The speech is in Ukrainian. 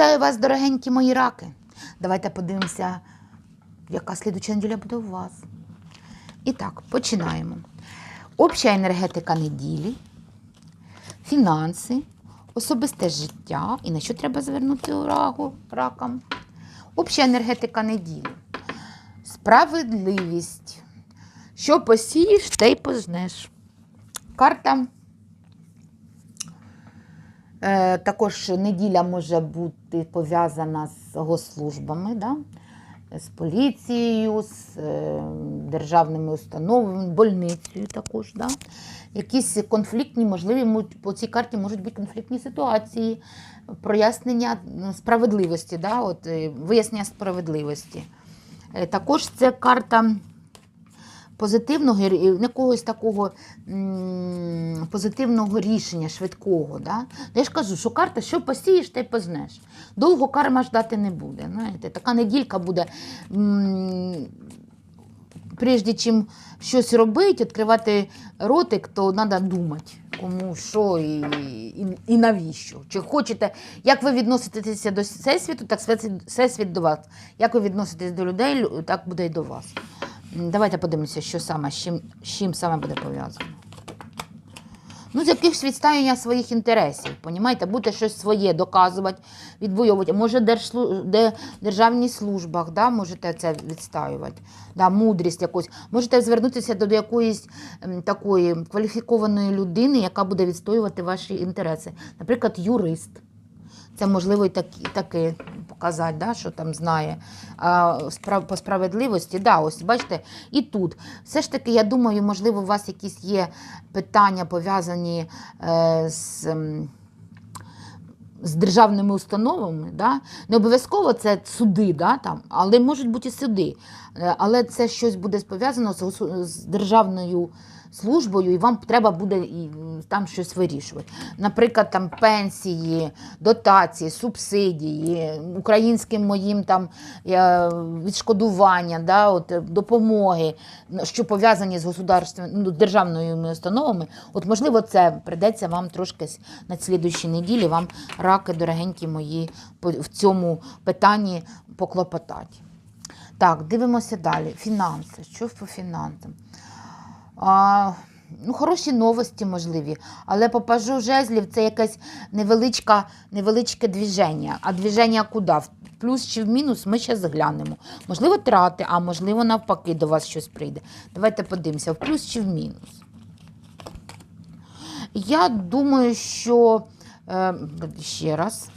Вітаю вас, дорогенькі мої раки. Давайте подивимося, яка слідуча неділя буде у вас. І так, починаємо. Обща енергетика неділі, фінанси, особисте життя і на що треба звернути увагу ракам. Обща енергетика неділі. Справедливість. Що посієш, те й пожнеш. Карта Також неділя може бути пов'язана з госслужбами, да? з поліцією, з е, державними установами, больницею також. Да? Якісь конфліктні, можливі, по цій карті можуть бути конфліктні ситуації, прояснення справедливості, да? От, е, вияснення справедливості. Е, Також це карта позитивного р- якогось такого м, позитивного рішення, швидкого. Да? Ну, Я ж кажу, що карта, що посієш, те й познеш. Довго карма ждати не буде. Знаєте? Така неділька буде. м, Прежде чим щось робити, відкривати ротик, то треба думати, кому що і, і, і навіщо. Чи хочете, як ви відноситеся до всесвіту, так всесвіт до вас. Як ви відноситесь до людей, так буде і до вас. М, Давайте подивимося, що саме, з чим, з чим саме буде пов'язано. Ну, з якихось відстоювання своїх інтересів, понімаєте? Будете щось своє доказувати, відвоювати. Може, держслу... де... державній службах да, можете це відстоювати, да, мудрість якусь. Можете звернутися до якоїсь ем, такої кваліфікованої людини, яка буде відстоювати ваші інтереси. Наприклад, юрист. Це можливо і такі, таке показати, да, що там знає. А по справедливості, да, ось бачите, і тут. Все ж таки, я думаю, можливо, у вас якісь є питання пов'язані е, з. З державними установами, да? не обов'язково це суди, да, там, але можуть бути і суди. Е, Але це щось буде пов'язано з, з державною службою, і вам треба буде там щось вирішувати. Наприклад, там пенсії, дотації, субсидії, українським моїм там е, відшкодування, да, от, е, допомоги, що пов'язані з ну, державними установами. От, можливо, це прийдеться вам трошки на слідуючій неділі, вам раки, дорогенькі мої, в цьому питанні поклопотати. Так, дивимося далі. Фінанси. Що по фінансам? А, ну, хороші новості можливі, але по пажу жезлів це якесь невеличка, невеличке движення. А движення куди? В плюс чи в мінус ми ще глянемо. Можливо, трати, а можливо, навпаки, до вас щось прийде. Давайте подивимося, в плюс чи в мінус. Я думаю, що е, ще раз.